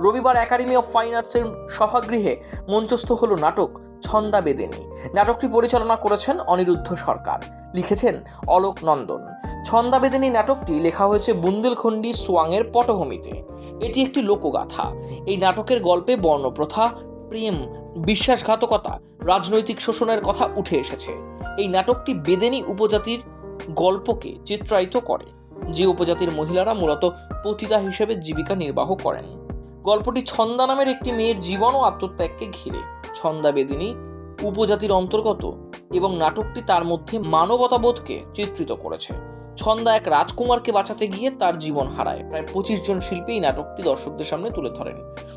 রবিবার academy of fine আর্টসের সভাগৃহে মঞ্চস্থ হলো নাটক ছন্দা বেদেনি। নাটকটি পরিচালনা করেছেন অনিরুদ্ধ সরকার। লিখেছেন অলোক নন্দন। ছন্দা বেদেনি নাটকটি লেখা হয়েছে বুন্দেলখণ্ডী সোয়াংয়ের পটভূমিতে। এটি একটি লোকগাথা। এই নাটকের গল্পে বর্ণপ্রথা, প্রেম, বিশ্বাসঘাতকতা, রাজনৈতিক শোষণের কথা উঠে এসেছে। এই নাটকটি বেদেনি উপজাতির গল্পকে চিত্রায়িত করে। যে উপজাতির মহিলারা মূলত পতিতা হিসেবে জীবিকা নির্বাহ করেন। গল্পটি ছন্দা নামের একটি মেয়ের জীবন ও আত্মত্যাগকে ঘিরে। ছন্দা বেদিনী উপজাতির অন্তর্গত এবং নাটকটি তার মধ্যে মানবতাবোধকে চিত্রিত করেছে। ছন্দা এক রাজকুমারকে বাঁচাতে গিয়ে তার জীবন হারায়। প্রায় পঁচিশ জন শিল্পী এই নাটকটি দর্শকদের সামনে তুলে ধরেন।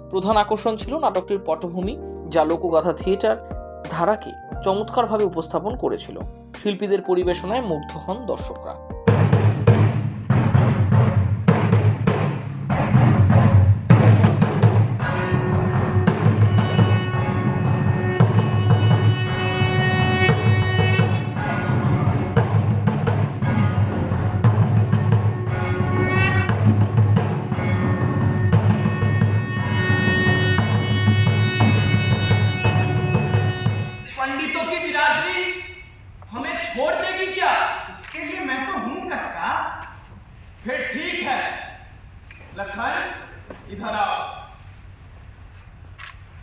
প্রধান আকর্ষণ ছিল নাটকটির পটভূমি, যা লোকগাথা থিয়েটার ধারাকে চমৎকারভাবে উপস্থাপন করেছিল। শিল্পীদের পরিবেশনায় মুগ্ধ হন দর্শকরা। तो हूँ कक्का। फिर ठीक है। लखन, इधर आओ।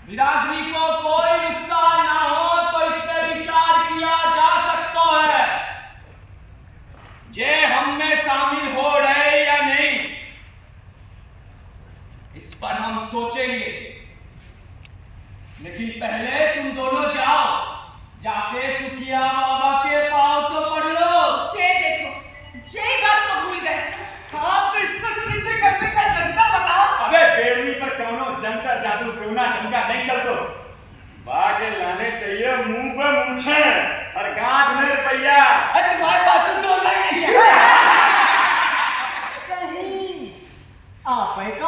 बिरादरी को कोई नुकसान ना हो। जादू टोना टंका नहीं चलतो बागे लाने चाहिए मुंह पे मूछे और गांठ में रुपया अरे तुम्हारे पास तो दो लाइन नहीं है कहीं आप है का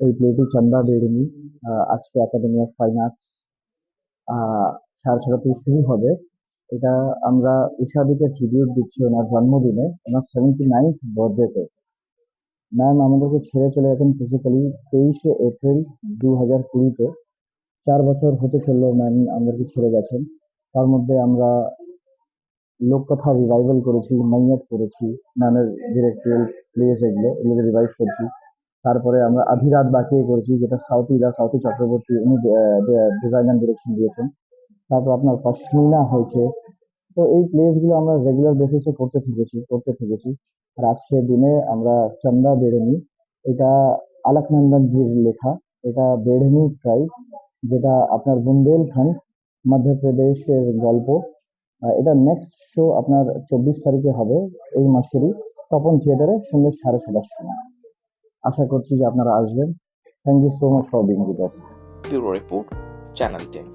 এই প্লেটি চন্দা বেড়েনি আজকে একাডেমি অফ ফাইন আর্টস সাড়ে ছটা থেকে শুরু হবে। এটা আমরা উষাদিকে ট্রিবিউট দিচ্ছি ওনার জন্মদিনে। ওনার সেভেন্টি নাইন্থ বার্থডেতে ম্যাম আমাদেরকে ছেড়ে চলে গেছেন ফিজিক্যালি তেইশে এপ্রিল দু হাজার কুড়িতে। চার বছর হতে চলল ম্যাম আমাদেরকে ছেড়ে গেছেন। তার মধ্যে আমরা লোককথা রিভাইভাল করেছি, মাইয়াত করেছি ম্যামের ডিরেক্টরিয়াল প্লেস এগুলো এগুলোকে রিভাইভ করছি। তারপরে আমরা আধি রাত বাকিয়ে করেছি, যেটা সাউথিরা সাউথি চক্রবর্তী উনি ডিজাইন অ্যান্ড ডিরেকশন দিয়েছেন। তারপর আপনার পশমিনা হয়েছে। তো এই প্লেসগুলো আমরা রেগুলার বেসিসে করতে থেকেছি করতে থেকেছি। আর আজকের দিনে আমরা চন্দা বেড়েনি। এটা আলাকনন্দনজির লেখা। এটা বেড়েনি ট্রাইব যেটা আপনার বুন্দেলখণ্ড মধ্যপ্রদেশের গল্প। এটা নেক্সট শো আপনার চব্বিশ তারিখে হবে, এই মাসেরই। তপন থিয়েটারে সন্ধ্যে সাড়ে ছটার সময়। আশা করছি যে আপনারা আসবেন। Thank you so much for being with us bureau report channel ten